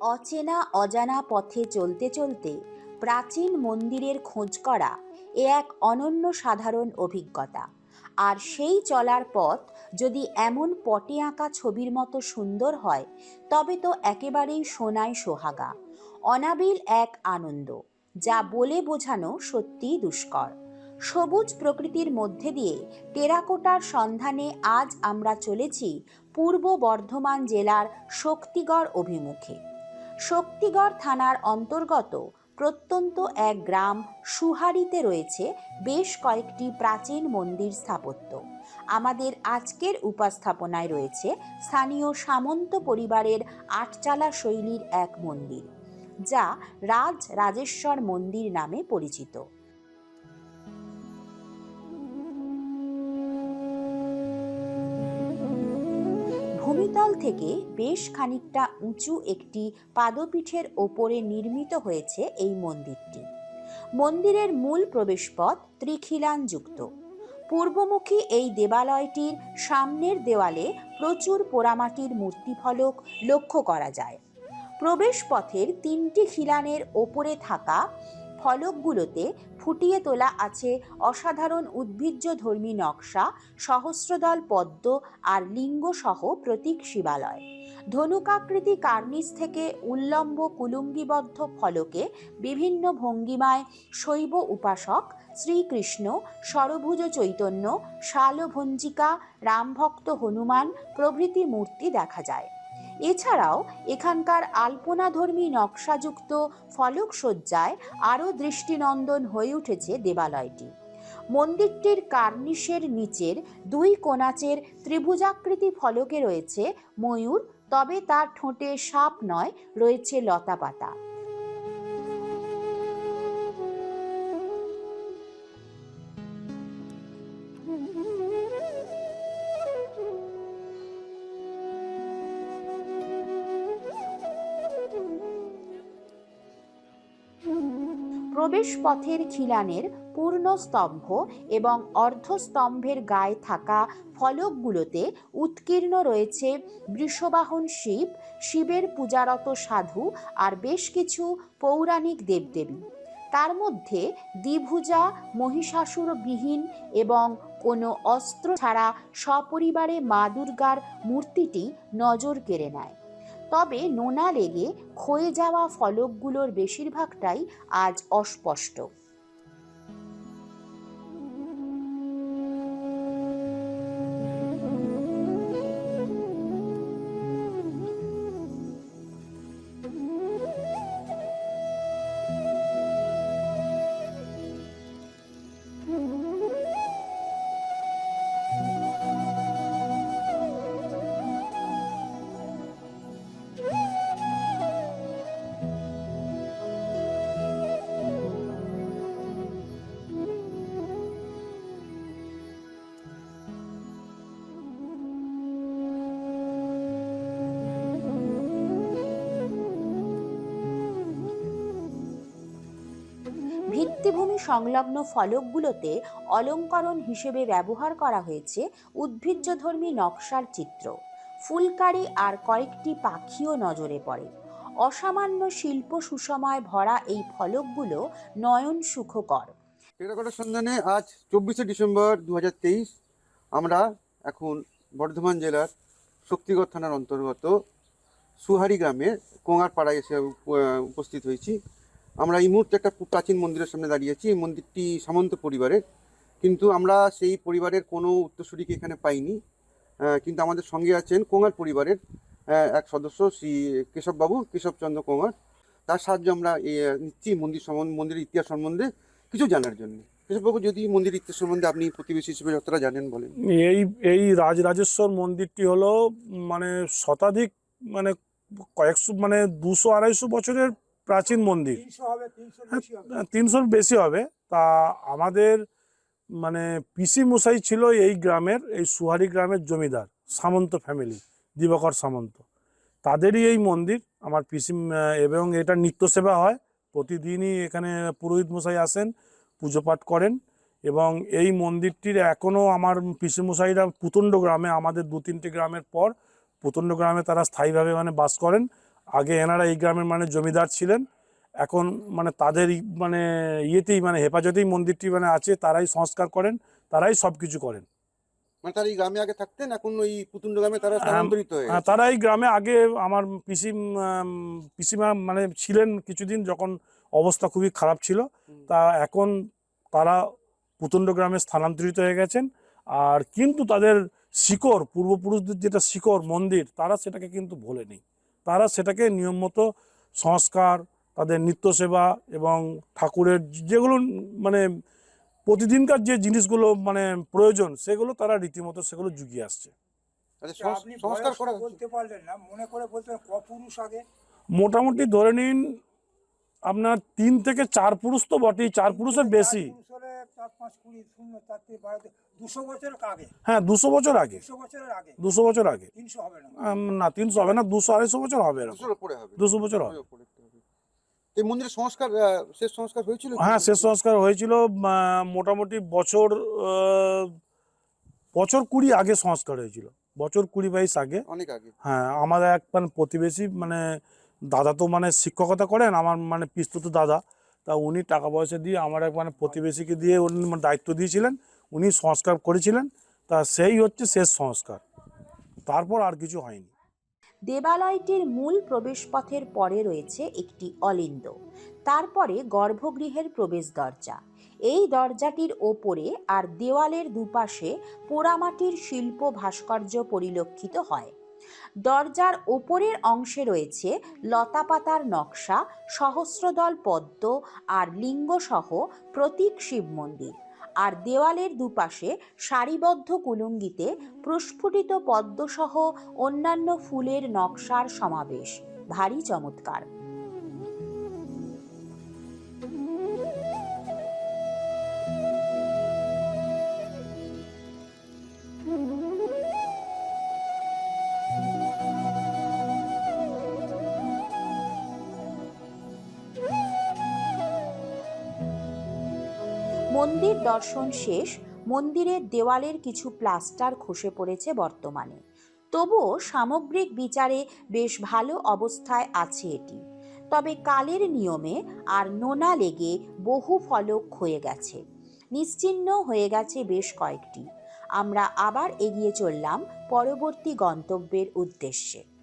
অচেনা অজানা পথে চলতে চলতে প্রাচীন মন্দিরের খোঁজ করা এ এক অনন্য সাধারণ অভিজ্ঞতা। আর সেই চলার পথ যদি এমন পটে আঁকা ছবির মতো সুন্দর হয়, তবে তো একেবারেই সোনায় সোহাগা। অনাবিল এক আনন্দ, যা বলে বোঝানো সত্যিই দুষ্কর। সবুজ প্রকৃতির মধ্যে দিয়ে টেরাকোটার সন্ধানে আজ আমরা চলেছি পূর্ব বর্ধমান জেলার শক্তিগড় অভিমুখে। শক্তিগড় থানার অন্তর্গত প্রত্যন্ত এক গ্রাম সুহারিতে রয়েছে বেশ কয়েকটি প্রাচীন মন্দির স্থাপত্য। আমাদের আজকের উপস্থাপনায় রয়েছে স্থানীয় সামন্ত পরিবারের আটচালা শৈলীর এক মন্দির, যা রাজ রাজেশ্বর মন্দির নামে পরিচিত। ভূমিতল থেকে বেশ খানিকটা উঁচু একটি পাদপীঠের ওপরে নির্মিত হয়েছে এই মন্দিরটি। মন্দিরের মূল প্রবেশপথ ত্রিখিলানযুক্ত। পূর্বমুখী এই দেবালয়টির সামনের দেওয়ালে প্রচুর পোড়ামাটির মূর্তিফলক লক্ষ্য করা যায়। প্রবেশপথের তিনটি খিলানের ওপরে থাকা ফলকগুলোতে ফুটিয়ে তোলা আছে অসাধারণ উদ্ভিজ্জ ধর্মী নকশা, সহস্রদল পদ্ম আর লিঙ্গ সহ প্রতীক শিবালয়। ধনুকাকৃতি কার্নিস থেকে উল্লম্ব কুলুঙ্গিবদ্ধ ফলকে বিভিন্ন ভঙ্গিমায় শৈব উপাসক শ্রীকৃষ্ণ সরভুজ চৈতন্য, শালভঞ্জিকা, রামভক্ত হনুমান প্রভৃতি মূর্তি দেখা যায়। এছাড়াও এখানকার আলপনাধর্মী নকশাযুক্ত ফলকসজ্জায় আরও দৃষ্টিনন্দন হয়ে উঠেছে দেবালয়টি। মন্দিরটির কার্নিশের নিচের দুই কোনাচের ত্রিভুজাকৃতি ফলকে রয়েছে ময়ূর, তবে তার ঠোঁটে সাপ নয়, রয়েছে লতাপাতা। প্রবেশ পথের খিলানের পূর্ণ স্তম্ভ এবং অর্ধস্তম্ভের গায়ে থাকা ফলকগুলোতে উৎকীর্ণ রয়েছে বৃষবাহন শিব, শিবের পূজারত সাধু আর বেশ কিছু পৌরাণিক দেবদেবী। তার মধ্যে দ্বিভুজা, মহিষাসুরবিহীন এবং কোনো অস্ত্র ছাড়া সপরিবারে মা দুর্গার মূর্তিটি নজর কেড়ে নেয়। তবে নোনা লেগে ক্ষয়ে যাওয়া ফলকগুলোর বেশিরভাগটাই আজ অস্পষ্ট। ভিত্তিভূমি সংলগ্ন ফলকগুলোতে অলঙ্করণ হিসেবে ব্যবহার করা হয়েছে উদ্ভিজ্জধর্মী নকশার চিত্র। ফুলকারি আর কয়েকটি পাখিও নজরে পড়ে। অসামান্য শিল্প সুষমায় ভরা এই ফলকগুলো নয়ন সুখকর। টেরাকোটার সন্ধানে? আজ চব্বিশে ডিসেম্বর দু হাজার তেইশ। আমরা এখন বর্ধমান জেলার শক্তিগড় থানার অন্তর্গত সুহারি গ্রামে কোঙারপাড়ায় এসে উপস্থিত হয়েছি। আমরা এই মুহূর্তে একটা খুব প্রাচীন মন্দিরের সামনে দাঁড়িয়েছি এই মন্দিরটি সামন্ত পরিবারের। কিন্তু আমরা সেই পরিবারের কোনো উত্তরসূরিকে এখানে পাইনি। কিন্তু আমাদের সঙ্গে আছেন কোঙার পরিবারের এক সদস্য শ্রী কেশববাবু, কেশবচন্দ্র কোঙার। তার সাহায্যে আমরা নিচ্ছি মন্দির সম্বন্ধে, মন্দিরের ইতিহাস সম্বন্ধে কিছু জানার জন্য। কেশববাবু, যদি মন্দির ইতিহাস সম্বন্ধে আপনি প্রতিবেশী হিসেবে যতটা জানেন বলেন। এই এই রাজরাজেশ্বর মন্দিরটি হলো মানে শতাধিক মানে কয়েকশো মানে দুশো আড়াইশো বছরের প্রাচীন মন্দির। হ্যাঁ, তিনশোর বেশি হবে। তা আমাদের মানে পিসি মশাই ছিল এই গ্রামের এই সুহারি গ্রামের জমিদার সামন্ত ফ্যামিলি দিবাকর সামন্ত। তাদেরই এই মন্দির। আমার পিসি এবং এটা নিত্য সেবা হয়। প্রতিদিনই এখানে পুরোহিত মশাই আসেন পুজো পাঠ করেন। এবং এই মন্দিরটির এখনও আমার পিসিমশাইরা পুতণ্ড গ্রামে আমাদের দু তিনটে গ্রামের পর পুতণ্ড গ্রামে তারা স্থায়ীভাবে মানে বাস করেন। আগে এনারা এই গ্রামের মানে জমিদার ছিলেন এখন মানে তাদের মানে ইয়েতেই মানে হেফাজতেই মন্দিরটি মানে আছে তারাই সংস্কার করেন তারাই সব কিছু করেন। মানে তারা এই গ্রামে আগে থাকতেন এখন ওই পুতুন্ড গ্রামে তারা স্থানান্তরিত হয়ে হ্যাঁ, তারা এই গ্রামে আগে আমার পিসি পিসিমা মানে ছিলেন কিছুদিন যখন অবস্থা খুবই খারাপ ছিল। তা এখন তারা পুতুন্ড গ্রামে স্থানান্তরিত হয়ে গেছেন আর কিন্তু তাদের শিকড় পূর্বপুরুষদের যেটা শিকড় মন্দির তারা সেটাকে কিন্তু ভোলেনি। তারা সেটাকে নিয়ম মতো সংস্কার তাদের নিত্য সেবা এবং ঠাকুরের যেগুলো মানে প্রতিদিনকার যে জিনিসগুলো মানে প্রয়োজন সেগুলো তারা রীতিমতো সেগুলো জুগিয়ে আসছে। আচ্ছা, সংস- আপনি সংস্কার করা বলতে পারলেন না মনে করে বলতে পারেন পুরুষ আগে? মোটামুটি ধরে নিন আপনার তিন থেকে চার পুরুষ তো বটেই চার পুরুষের বেশি। বাড়াতে দুশো বছর আগে? হ্যাঁ দুশো বছর আগে। দুশো আগে? দুশো বছর আগে। তিনশো হবে না। না তিনশো হবে না দুশো আড়াইশো বছর হবে দুশো বছর হবে। এই মন্দিরের সংস্কার শেষ সংস্কার হয়েছিল হ্যাঁ শেষ সংস্কার হয়েছিল মোটামুটি বছর বছর কুড়ি আগে সংস্কার হয়েছিল। বছর কুড়ি বাইশ আগে। অনেক আগে। হ্যাঁ আমাদের এক মানে প্রতিবেশী মানে দাদা তো মানে শিক্ষকতা করেন আমার মানে পিস্তুত দাদা। তা উনি টাকা পয়সা দিয়ে আমার এক মানে প্রতিবেশীকে দিয়ে উনি মানে দায়িত্ব দিয়েছিলেন উনি সংস্কার করেছিলেন। তা সেই হচ্ছে শেষ সংস্কার। তারপর আর কিছু হয়নি। দেবালয়টির মূল প্রবেশপথের পরে রয়েছে একটি অলিন্দ। তারপরে গর্ভগৃহের প্রবেশ দরজা এই দরজাটির ওপরে আর দেওয়ালের দুপাশে পোড়ামাটির শিল্প ভাস্কর্য পরিলক্ষিত হয়। দরজার ওপরের অংশে রয়েছে লতাপাতার নকশা, সহস্রদল পদ্ম আর লিঙ্গসহ প্রতীক শিব মন্দির। আর দেওয়ালের দুপাশে সারিবদ্ধ কুলুঙ্গিতে প্রস্ফুটিত পদ্মসহ অন্যান্য ফুলের নকশার সমাবেশ। ভারী চমৎকার। মন্দির দর্শন শেষ, মন্দিরের দেওয়ালের কিছু প্লাস্টার খসে পড়েছে বর্তমানে। তবুও সামগ্রিক বিচারে বেশ ভালো অবস্থায় আছে এটি। তবে কালের নিয়মে আর নোনা লেগে বহু ফলক ক্ষয়ে গেছে। নিশ্চিহ্ন হয়ে গেছে বেশ কয়েকটি। আমরা আবার এগিয়ে চললাম পরবর্তী গন্তব্যের উদ্দেশ্যে।